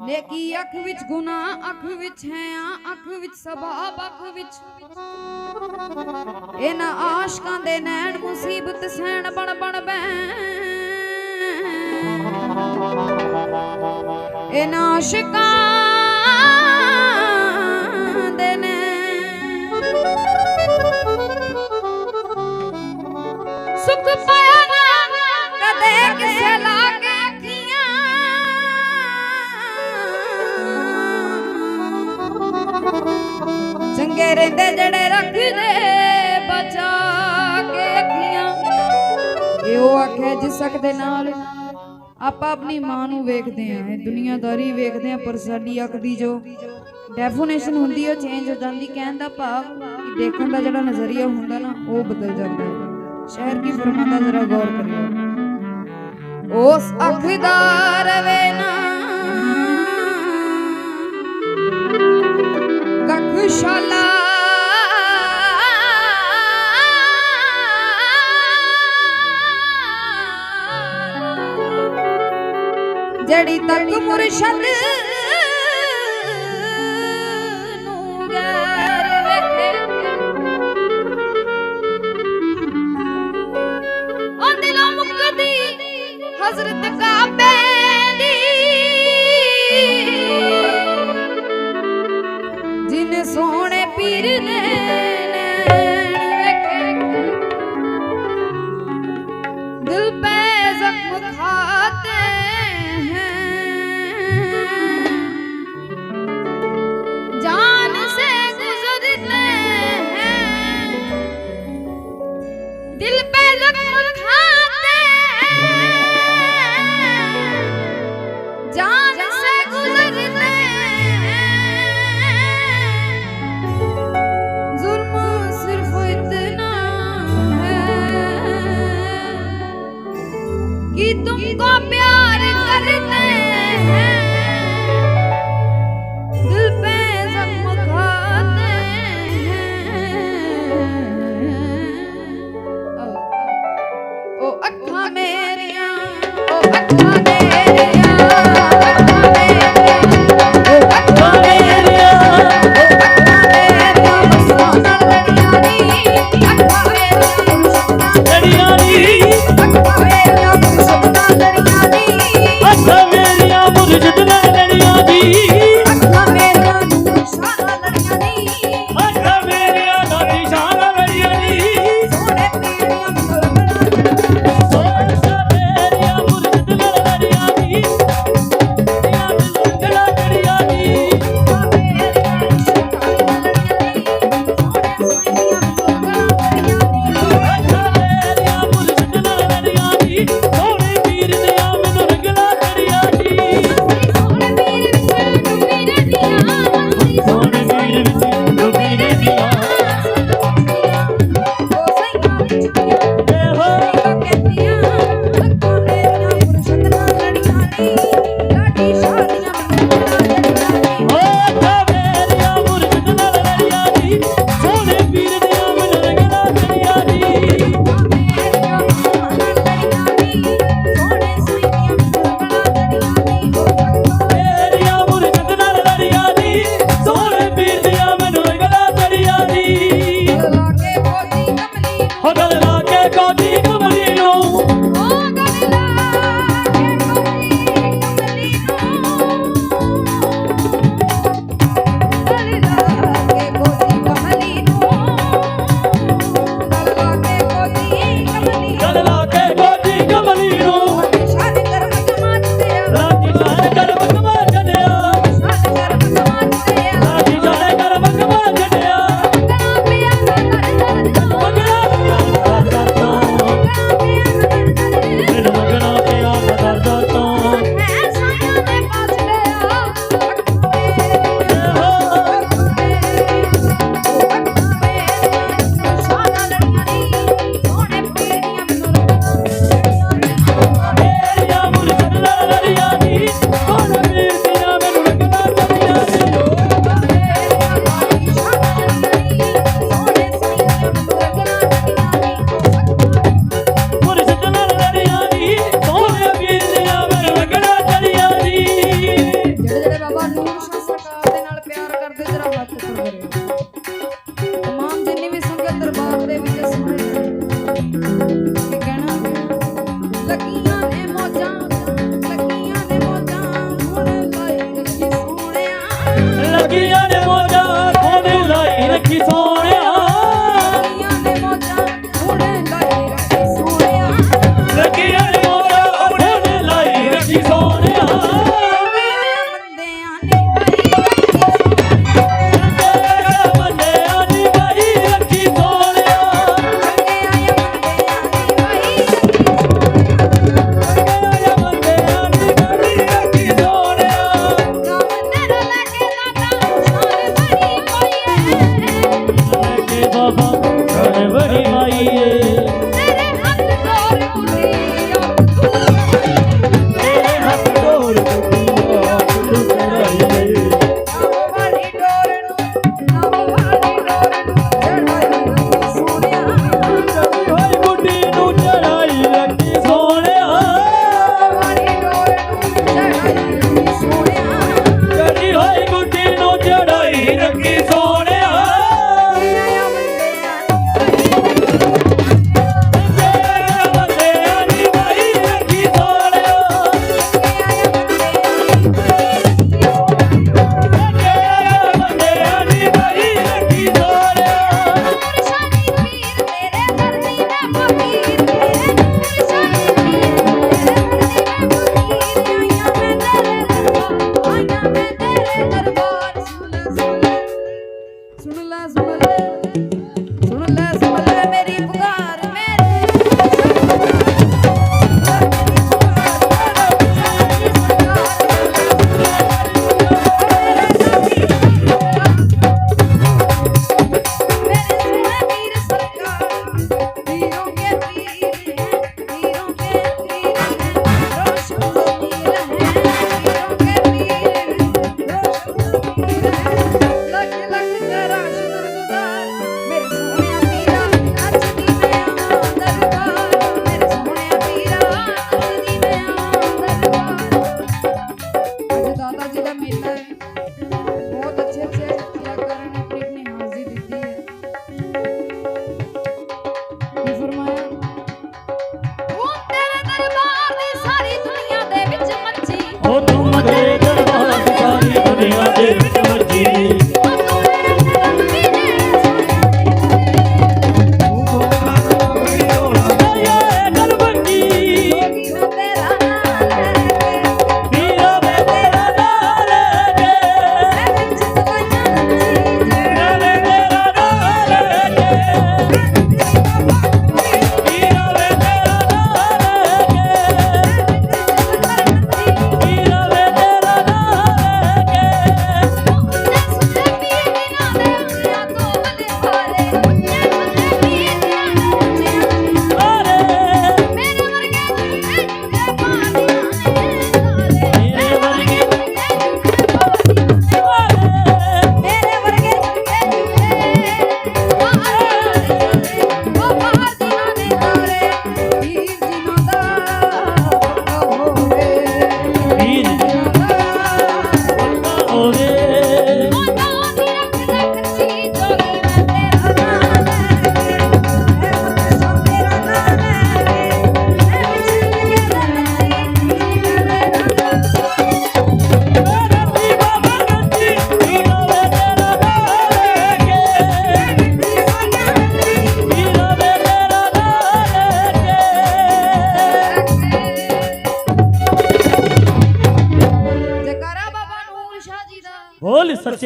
ਨੇਕੀ ਅੱਖ ਵਿੱਚ ਗੁਨਾਹ ਅੱਖ ਵਿੱਚ ਹੈ ਅੱਖ ਵਿੱਚ ਸਬਾਬ ਅੱਖ ਵਿੱਚ ਇਹਨਾਂ ਆਸ਼ਕਾਂ ਦੇ ਨੈਣ ਮੁਸੀਬਤ ਸਹਿਣ ਬਣ ਬਣ ਬੈ ਇਹਨਾਂ ਆਸ਼ਕਾਂ ਦੇ ਨੈਣ ਸੁਖ ਪਾ ਲੱਗੇ ਰਹਿੰਦੇ ਜਿਹੜੇ ਰੱਖਦੇ ਬਚਾ ਕੇ ਅੱਖੀਆਂ ਇਹੋ ਆਖੇ ਜਿਸ ਹੱਕ ਦੇ ਨਾਲ ਆਪਾਂ ਆਪਣੀ ਮਾਂ ਨੂੰ ਵੇਖਦੇ ਆਂ ਇਹ ਦੁਨੀਆਦਾਰੀ ਵੇਖਦੇ ਆਂ ਪਰ ਸਾਡੀ ਅੱਖ ਦੀ ਜੋ ਡੈਫੀਨੇਸ਼ਨ ਹੁੰਦੀ ਉਹ ਚੇਂਜ ਹੋ ਜਾਂਦੀ। ਕਹਿਣ ਦਾ ਭਾਵ ਕਿ ਦੇਖਣ ਦਾ ਜਿਹੜਾ ਨਜ਼ਰੀਆ ਹੁੰਦਾ ਨਾ, ਉਹ ਬਦਲ ਜਾਂਦਾ ਹੈ। ਸ਼ਹਿਰ ਕੀ ਫਰਮਾਦਾ ਜ਼ਰਾ ਗੌਰ ਕਰਿਓ। ਉਸ ਅੱਖ ਦਾ ਨਾ। ਕੱਖ দাঁড়ি তাক মুর্শিদ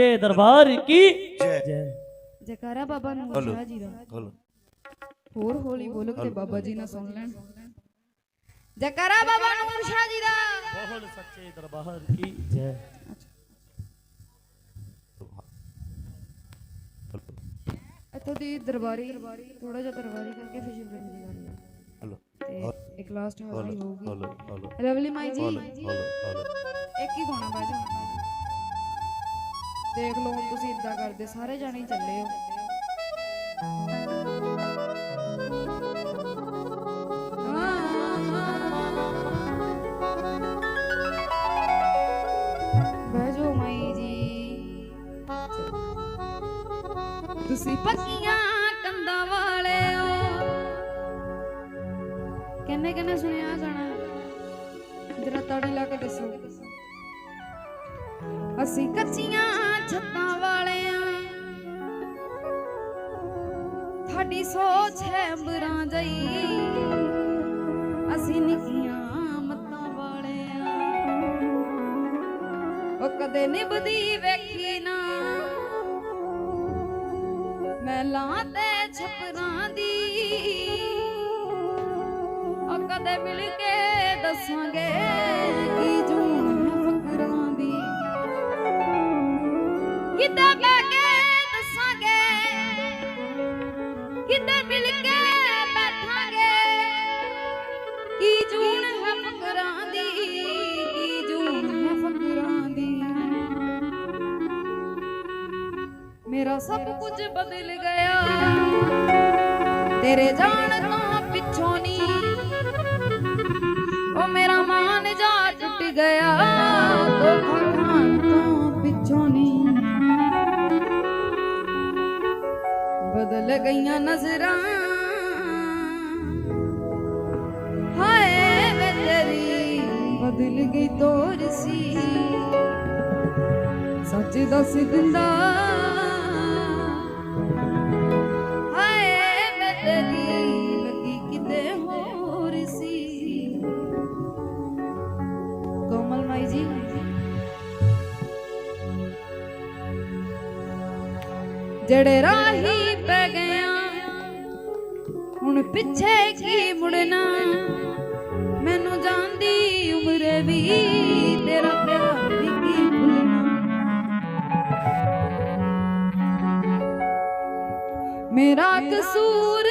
ਸੱਚੇ ਦਰਬਾਰ ਕੀ? ਜੈ। ਜੈਕਾਰਾ ਬਾਬਾ ਨੂਰ ਸ਼ਾਹ ਜੀ ਦਾ। ਹਲੋ ਹੋਰ ਹੌਲੀ ਬੋਲੋ ਤੇ ਬਾਬਾ ਜੀ ਨਾ ਸੁਣ ਲੈਣ। ਜੈਕਾਰਾ ਬਾਬਾ ਨੂਰ ਸ਼ਾਹ ਜੀ ਦਾ। ਬਹੁਤ ਸੱਚੇ ਦਰਬਾਰ ਕੀ? ਜੈ। ਇੱਥੋਂ ਦੀ ਦਰਬਾਰੀ ਥੋੜਾ ਜਿਹਾ ਦਰਬਾਰੀ ਕਰਕੇ ਫਿਰ ਸ਼ਿਵਰਿੰਗ ਦੀ ਗੱਲ ਹੈ ਹਲੋ ਤੇ ਇੱਕ ਲਾਸਟ ਹਾਜ਼ਰੀ ਹੋਊਗੀ। ਹਲੋ ਹਲੋ ਲਵਲੀ ਮਾਈ ਜੀ। ਹਲੋ ਹਲੋ ਇੱਕ ਹੀ ਗਾਣਾ ਬਹਿ ਜਾਓ ਦੇਖ ਲਓ ਹੁਣ ਤੁਸੀਂ ਇਦਾਂ ਕਰਦੇ, ਸਾਰੇ ਜਾਣੇ ਚੱਲੇ ਹੋ। ਬਹਿ ਮਾਈ ਜੀ। ਤੁਸੀਂ ਪੱਕੀਆਂ ਕੰਦਾਂ ਵਾਲੇ ਹੋ ਕਿੰਨੇ ਕਿੰਨੇ ਸੁਣਿਆ ਗਾਣਾ ਜਰਾ ਤਾੜੀ ਲਾ ਕੇ ਦੱਸੋ। ਅਸੀਂ ਕੱਚੀਆਂ ਛੱਤਾਂ ਵਾਲਿਆਂ। ਤੁਹਾਡੀ ਸੋਚ ਹੈ ਬੁਰਾ ਜਈ ਅਸੀਂ ਨਿੱਕੀਆਂ ਮੱਤਾਂ ਵਾਲਿਆਂ। ਉਹ ਕਦੇ ਨਿਭਦੀ ਵੇਖੀ ਨਾ। ਮਹਿਲਾਂ ਤੇ ਛਪਰਾਂ ਦੀ। ਉਹ ਕਦੇ ਮਿਲ ਕੇ ਦੱਸਾਂਗੇ। ਸਭ ਕੁਝ ਬਦਲ ਗਿਆ। ਤੇਰੇ ਜਾਣ ਤੋਂ ਪਿੱਛੋਂ ਨਹੀਂ ਉਹ ਮੇਰਾ ਮਾਨ ਜਾ ਟੁੱਟ ਗਿਆ। ਧੋਖਾ ਖਾਣ ਤੋਂ ਪਿੱਛੋਂ ਨਹੀਂ ਬਦਲ ਗਈਆਂ ਨਜ਼ਰਾਂ। ਹਾਏ ਵੇ ਤੇਰੀ ਬਦਲ ਗਈ ਤੋਰ ਸੀ। ਸੱਚ ਦੱਸ ਦਿੰਦਾ। ਜਿਹੜੇ ਰਾਹੀ ਪੈ ਗਿਆ ਹੁਣ ਪਿੱਛੇ ਕੀ ਮੁੜਨਾ? ਮੈਨੂੰ ਜਾਂਦੀ ਉਮਰੇ ਵੀ ਤੇਰਾ ਪਿਆਰ ਵੀ ਕੀ ਭੁੱਲਣਾ। ਮੇਰਾ ਕਸੂਰ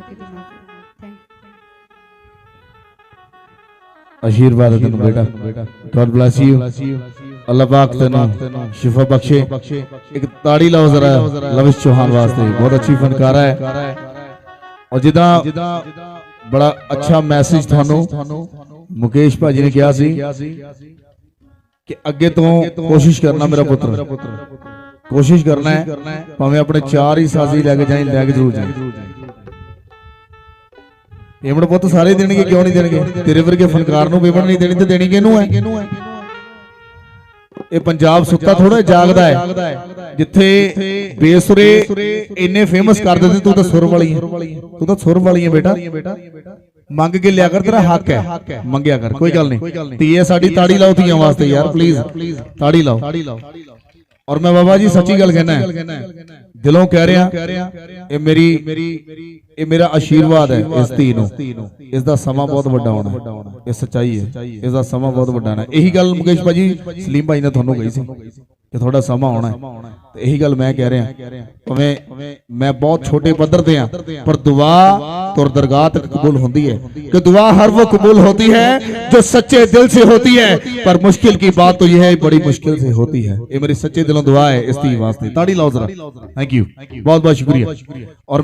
ਗਲਤੀ ਗੁਸਤਾਖੀ ਦੀ ਮਾਫੀ ਥੈਂਕ ਆਸ਼ੀਰਵਾਦ ਹੈ ਤੈਨੂੰ ਬੇਟਾ ਗॉड ਬlesਸ ਯੂ ਅੱਲਾਹ ਪਾਕ ਤੈਨੂੰ ਸ਼ਿਫਾ ਬਖਸ਼ੇ ਇੱਕ ਤਾੜੀ ਲਾਓ ਜ਼ਰਾ ਲਵਿਸ਼ ਚੌਹਾਨ ਵਾਸਤੇ ਬਹੁਤ ਅੱਛੀ ਫਨਕਾਰਾ ਹੈ ਔਰ ਜਿੱਦਾਂ ਬੜਾ ਅੱਛਾ ਮੈਸੇਜ ਤੁਹਾਨੂੰ ਮੁਕੇਸ਼ ਭਾਜੀ ਨੇ ਕਿਹਾ ਸੀ ਕਿ ਅੱਗੇ ਤੋਂ ਕੋਸ਼ਿਸ਼ ਕਰਨਾ ਮੇਰਾ ਪੁੱਤਰ ਕੋਸ਼ਿਸ਼ ਕਰਨਾ ਹੈ ਭਾਵੇਂ ਆਪਣੇ ਚਾਰ ਹੀ ਸਾਜ਼ੀ ਲੈ ਕੇ ਜਾਈਂ ਲੈ ਕੇ ਜ਼ਰੂਰ ਜਾਈਂ ਪੇਮੈਂਟ ਪੁੱਤ ਸਾਰੇ ਦੇਣਗੇ, ਕਿਉਂ ਨਹੀਂ ਦੇਣਗੇ? ਤੇਰੇ ਵਰਗੇ ਫਨਕਾਰ ਨੂੰ ਪੇਮੈਂਟ ਨਹੀਂ ਦੇਣੀ ਤੇ ਦੇਣੀ ਕਿਹਨੂੰ ਹੈ? ਇਹ ਪੰਜਾਬ ਸੁੱਤਾ ਥੋੜਾ ਜਾਗਦਾ ਹੈ। ਜਿੱਥੇ ਬੇਸੁਰੇ ਇੰਨੇ ਫੇਮਸ ਕਰ ਦਿੱਤੇ, ਤੂੰ ਤਾਂ ਸੁਰ ਵਾਲੀ ਹੈ। ਤੂੰ ਤਾਂ ਸੁਰ ਵਾਲੀ ਹੈ ਬੇਟਾ। ਮੰਗ ਕੇ ਲਿਆ ਕਰ, ਤੇਰਾ ਹੱਕ ਹੈ। ਮੰਗਿਆ ਕਰ, ਕੋਈ ਗੱਲ ਨਹੀਂ। ਧੀਏ, ਸਾਡੀ ਤਾੜੀ ਲਾਓ ਧੀਆਂ ਵਾਸਤੇ ਯਾਰ ਪਲੀਜ਼ ਤਾੜੀ ਲਾਓ। ਔਰ ਮੈਂ ਬਾਬਾ ਜੀ ਸੱਚੀ ਗੱਲ ਕਹਿਣਾ ਦਿਲੋਂ ਕਹਿ ਰਿਹਾ, ਇਹ ਮੇਰੀ ਇਹ ਮੇਰਾ ਆਸ਼ੀਰਵਾਦ ਹੈ ਇਸ ਧੀ ਨੂੰ। ਇਸ ਦਾ ਸਮਾਂ ਬਹੁਤ ਵੱਡਾ ਹੋਣਾ ਇਹ ਸੱਚਾਈ ਹੈ। ਇਸ ਦਾ ਸਮਾਂ ਬਹੁਤ ਵੱਡਾ ਹੈ। ਇਹੀ ਗੱਲ ਮੁਕੇਸ਼ ਭਾਜੀ, ਸਲੀਮ ਭਾਈ ਨੇ ਤੁਹਾਨੂੰ ਕਹੀ ਸੀ। ਕਿ ਤੁਹਾਡਾ ਸਮਾਂ ਆਉਣਾ ਹੈ ਤੇ ਇਹੀ ਗੱਲ ਮੈਂ ਕਹਿ ਰਿਹਾ ਭਾਵੇਂ ਮੈਂ ਬਹੁਤ ਛੋਟੇ ਪੱਧਰ ਤੇ ਆ ਪਰ ਦੁਆ ਤੁਰ ਦਰਗਾਹ ਤੱਕ ਕਬੂਲ ਹੁੰਦੀ ਹੈ ਕਿ ਦੁਆ हर वो कबूल होती है जो सच्चे दिल से होती है पर मुश्किल की बात तो यह है बड़ी मुश्किल से होती है ये मेरी सच्चे दिलों दुआ है इस धी वास्ते ताड़ी लाओ जरा थैंक यू बहुत बहुत शुक्रिया और